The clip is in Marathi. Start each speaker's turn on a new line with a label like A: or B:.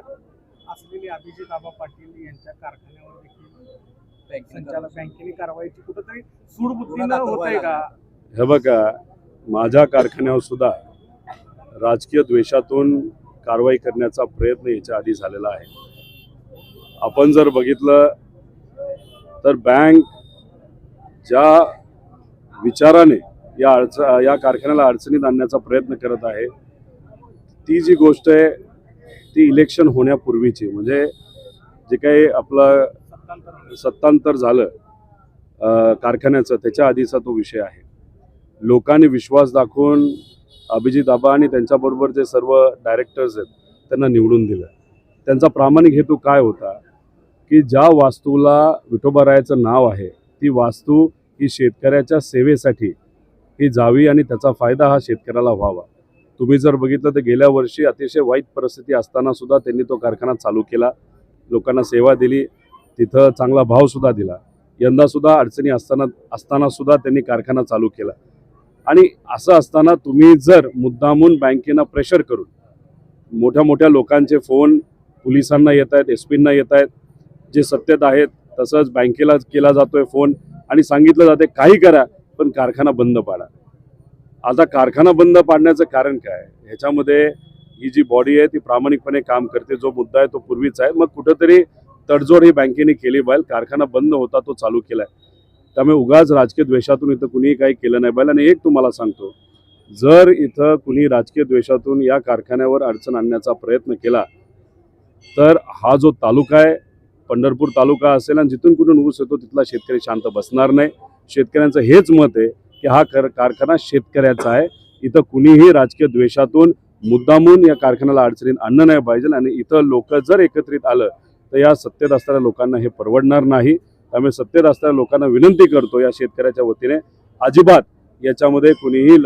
A: असलेले अभिजित आबा पाटील यांच्या कारखान्यावर देखील संचालक बँकेने कारवाईची कुठंतरी सूडबुद्धीनं होत आहे का?
B: हे बघा माझ्या कारखान्यावर सुद्धा राजकीय द्वेषातून कारवाई करण्याचा प्रयत्न याच्या आधी झालेला आहे. आपण जर बघितलं तर बँक ज्या विचाराने या अडच या कारखान्याला अडचणीत आणण्याचा प्रयत्न करत आहे ती जी गोष्ट आहे ती इलेक्शन होण्यापूर्वीची म्हणजे जे काही आपलं
A: सत्तांतर
B: झालं कारखान्याचं त्याच्या आधीचा तो विषय आहे. लोकांनी विश्वास दाखवून अभिजित आबा आणि त्यांच्याबरोबर जे सर्व डायरेक्टर्स आहेत त्यांना निवडून दिलं. त्यांचा प्रामाणिक हेतू काय होता? की ज्या वास्तूला विठोबारायाचं नाव आहे ती वास्तू ही शेतकऱ्याच्या सेवेसाठी ही जावी आणि त्याचा फायदा हा शेतकऱ्याला व्हावा. तुम्ही जर बघितलं तर गेल्या वर्षी अतिशय वाईट परिस्थिती असताना सुद्धा त्यांनी तो कारखाना चालू केला. लोकांना सेवा दिली. तिथं चांगला भावसुद्धा दिला. यंदासुद्धा अडचणी असताना असतानासुद्धा त्यांनी कारखाना चालू केला. आणि असं असताना तुम्ही जर मुद्दामून बँकेनं प्रेशर करून मोठ्या मोठ्या लोकांचे फोन पोलिसांना येत आहेत एस पींना येत आहेत जे सत्तेत आहेत तसंच बँकेला केला जातोय फोन आणि सांगितलं जाते काही करा पण कारखाना बंद पाडा. आता कारखाना बंद पाडण्याचं कारण काय? ह्याच्यामध्ये ही जी बॉडी आहे ती प्रामाणिकपणे काम करते. जो मुद्दा आहे तो पूर्वीच आहे. मग कुठंतरी तडजोड ही बँकेने केली पाहिजे कारखाना बंद होता तो चालू केला आहे त्यामुळे उगाच राजकीय द्वेषातून इथं कुणीही काही केलं नाही पाहिजे आणि एक तुम्हाला सांगतो जर इथं कुणी राजकीय द्वेषातून या कारखान्यावर अडचण आणण्याचा प्रयत्न केला तर हा जो तालुका आहे पंढरपूर तालुका असेल आणि जिथून कुठून ऊस येतो तिथला शेतकरी शांत बसणार नाही. शेतकऱ्यांचं हेच मत आहे की हा कर कारखाना शेतकऱ्याचा आहे. इथं कुणीही राजकीय द्वेषातून मुद्दामून या कारखान्याला अडचणीत आणणं नाही पाहिजे आणि इथं लोक जर एकत्रित आलं तर या सत्तेत असणाऱ्या लोकांना हे परवडणार नाही. त्यामुळे सत्तेत असणाऱ्या लोकांना विनंती करतो या शेतकऱ्याच्या वतीने अजिबात याच्यामध्ये कुणीही